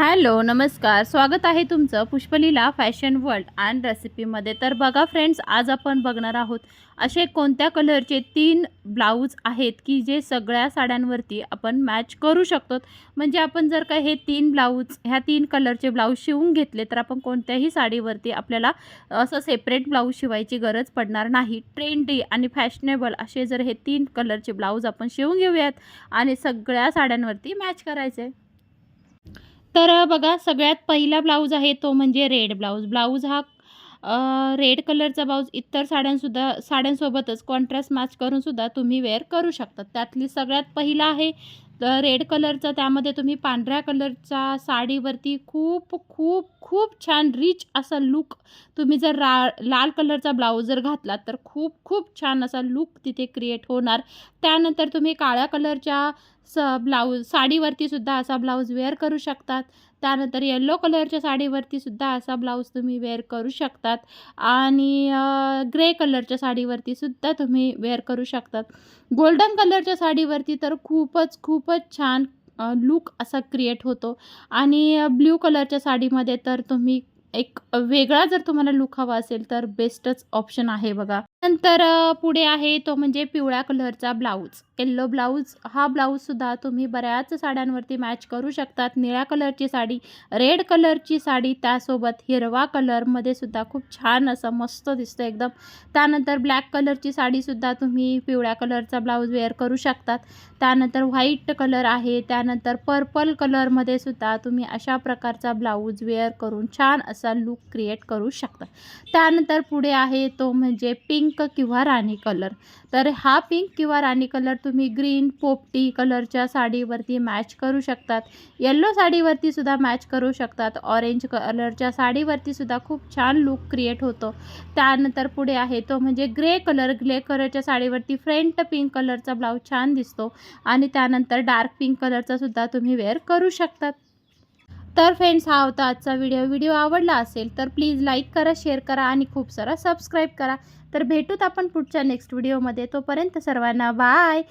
Hello नमस्कार. स्वागत आहे तुमचं पुष्पलीला फॅशन वर्ल्ड अँड रेसिपीमध्ये. तर बघा फ्रेंड्स आज आपण बघणार आहोत असे कोणत्या कलरचे तीन ब्लाऊज आहेत की जे सगळ्या साड्यांवरती आपण मॅच करू शकतो? म्हणजे आपण जर का हे तीन ब्लाऊज ह्या तीन कलरचे ब्लाऊज शिवून घेतले तर आपण कोणत्याही साडीवरती आपल्याला असं सेपरेट ब्लाऊज शिवायची गरज पडणार नाही. ट्रेंडी आणि फॅशनेबल असे जर हे तीन कलरचे ब्लाऊज आपण शिवून घेऊयात आणि सगळ्या साड्यांवरती मॅच करायचे. तर बघा सगळ्यात पहिला ब्लाऊज आहे तो म्हणजे रेड ब्लाऊज. ब्लाऊज हा रेड कलरचा ब्लाऊज. इतर साड्यांसुद्धा साड्यांसोबतच कॉन्ट्रास्ट मॅच करूनसुद्धा तुम्ही वेअर करू शकता. त्यातली सगळ्यात पहिला आहे तर रेड कलरचा. त्यामध्ये तुम्ही पांढऱ्या कलरच्या साडीवरती खूप खूप खूप छान रिच असा लुक तुम्ही जर रा लाल कलरचा ब्लाऊज जर घातला तर खूप खूप छान असा लुक तिथे क्रिएट होणार. त्यानंतर तुम्ही काळ्या कलरच्या स ब्लाऊज साडीवरतीसुद्धा असा ब्लाऊज वेअर करू शकतात. त्यानंतर येलो कलरच्या साडीवरतीसुद्धा असा ब्लाऊज तुम्ही वेअर करू शकतात. आणि ग्रे कलरच्या साडीवरतीसुद्धा तुम्ही वेअर करू शकतात. गोल्डन कलरच्या साडीवरती तर खूपच खूपच छान लुक असा क्रिएट होतो. आणि ब्ल्यू कलरच्या साडीमध्ये तर तुम्ही एक वेगळा जर तुम्हाला लुक हवा असेल तर बेस्टच ऑप्शन आहे बघा. नंतर पुढे आहे तो म्हणजे पिवळ्या कलरचा ब्लाऊज. येल्लो ब्लाऊज हा ब्लाऊजसुद्धा तुम्ही बऱ्याच साड्यांवरती मॅच करू शकतात. निळ्या कलरची साडी रेड कलरची साडी त्यासोबत हिरवा कलरमध्ये सुद्धा खूप छान असं मस्त दिसतं एकदम. त्यानंतर ब्लॅक कलरची साडीसुद्धा तुम्ही पिवळ्या कलरचा ब्लाऊज वेअर करू शकतात. त्यानंतर व्हाईट कलर आहे. त्यानंतर पर्पल कलरमध्ये सुद्धा तुम्ही अशा प्रकारचा ब्लाऊज वेअर करून छान असा लुक क्रिएट करू शकता. त्यानंतर पुढे आहे तो म्हणजे पिंक पिंक किंवा राणी कलर. तर हा पिंक किंवा राणी कलर तुम्ही ग्रीन पोपटी कलरच्या साडीवरती मॅच करू शकतात. येल्लो साडीवरती सुद्धा मॅच करू शकतात. ऑरेंज कलरच्या साडीवरती सुद्धा खूप छान लुक क्रिएट होतो. त्यानंतर पुढे आहे तो म्हणजे ग्रे कलर ग्रे कलरच्या साडीवरती फ्रंट पिंक कलरचा ब्लाऊज छान दिसतो. आणि त्यानंतर डार्क पिंक कलरचा सुद्धा तुम्ही वेअर करू शकतात. तर फ्रेंड्स हा होता आजचा व्हिडिओ व्हिडिओ आवडला असेल तर प्लीज लाईक करा शेअर करा आणि खूप सारा सबस्क्राईब करा. तर भेटूत आपण पुढच्या नेक्स्ट व्हिडिओमध्ये तोपर्यंत सर्वांना बाय